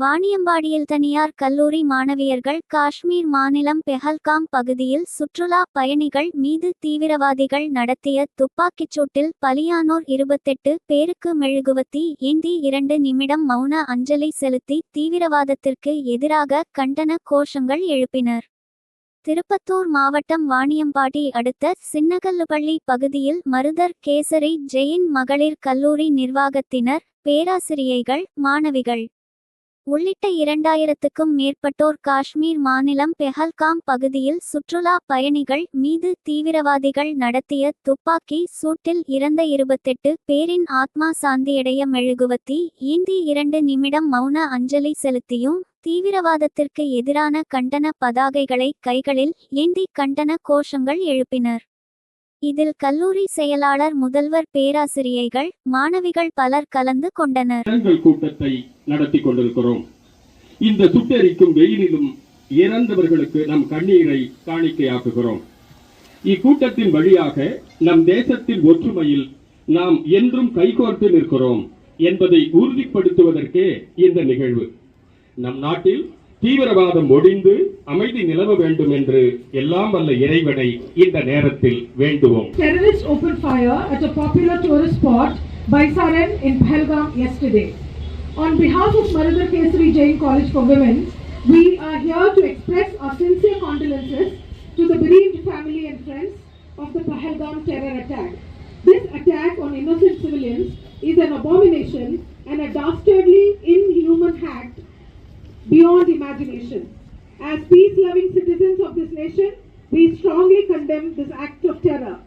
வாணியம்பாடியில் தனியார் கல்லூரி மாணவியர்கள் காஷ்மீர் மாநிலம் பெஹல்காம் பகுதியில் சுற்றுலா பயணிகள் மீது தீவிரவாதிகள் நடத்திய துப்பாக்கிச் சூட்டில் பலியானோர் இருபத்தெட்டு பேருக்கு மெழுகுவத்தி ஏந்தி இரண்டு நிமிடம் மௌன அஞ்சலி செலுத்தி தீவிரவாதத்திற்கு எதிராக கண்டன கோஷங்கள் எழுப்பினர். திருப்பத்தூர் மாவட்டம் வாணியம்பாடி அடுத்த சின்னகல்லுப்பள்ளி பகுதியில் மருதர் கேசரி ஜெயின் மகளிர் கல்லூரி நிர்வாகத்தினர் பேராசிரியைகள் மாணவிகள். உள்ளிட்ட இரண்டாயிரத்துக்கும் மேற்பட்டோர் காஷ்மீர் மாநிலம் பெஹல்காம் பகுதியில் சுற்றுலா பயணிகள் மீது தீவிரவாதிகள் நடத்திய துப்பாக்கி சூட்டில் இறந்த இருபத்தெட்டு பேரின் ஆத்மா சாந்தியடைய மெழுகுவத்தி ஈந்தி இரண்டு நிமிடம் மௌன அஞ்சலி செலுத்தியும் தீவிரவாதத்திற்கு எதிரான கண்டன பதாகைகளை கைகளில் ஏந்தி கண்டன கோஷங்கள் எழுப்பினர். இதில் கல்லூரி செயலாளர் முதல்வர் பேராசிரியைகள் மாணவிகள் பலர் கலந்து கொண்டனர். கூட்டத்தை நடத்தி கொண்டிருக்கிறோம். இந்த சுட்டெரிக்கும் வெயிலிலும் இறந்தவர்களுக்கு நம் கண்ணீரை காணிக்கையாக்குகிறோம். இக்கூட்டத்தின் வழியாக நம் தேசத்தின் ஒற்றுமையில் நாம் என்றும் கைகோர்த்து நிற்கிறோம் என்பதை உறுதிப்படுத்துவதற்கே இந்த நிகழ்வு. நம் நாட்டில் தீவிரவாதம் ஒழிந்து அமைதி நிலவ வேண்டும் என்று எல்லாம் வல்ல இறைவனை இந்த நேரத்தில் வேண்டுவோம் Terrorists opened fire at a popular tourist spot, Baisaran in Pahalgam yesterday. On behalf of Maradar Kesari Jain College for Women, we are here to express our sincere condolences to the bereaved family and friends of the Pahalgam terror attack. This attack on innocent civilians is an abomination and a dastardly, inhuman act beyond imagination. As peace-loving citizens of this nation, we strongly condemn this act of terror.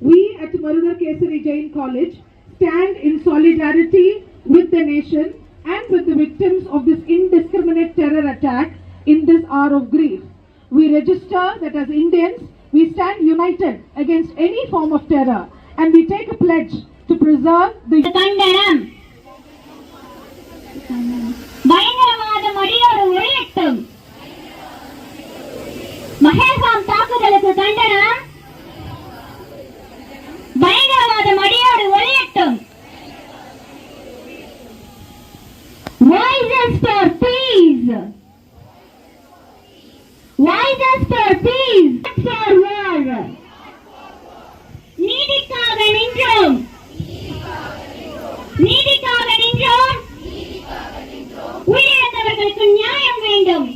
We at Marudar Kesari Jain College stand in solidarity with the nation and with the victims of this indiscriminate terror attack in this hour of grief. We register that as Indians, we stand united against any form of terror and we take a pledge to preserve the... Kandanam. மகேசாம் தாக்குதலுக்கு கண்டனம் பயங்கரவாதம் அடியோடு ஒளியட்டும் Voices for peace. Voices for peace. For war. நீதிக்காக நின்றோம் நீதிக்காக நின்றோம் உயிரிழந்தவர்களுக்கு நியாயம் வேண்டும்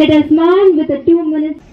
Let us mourn with a two minutes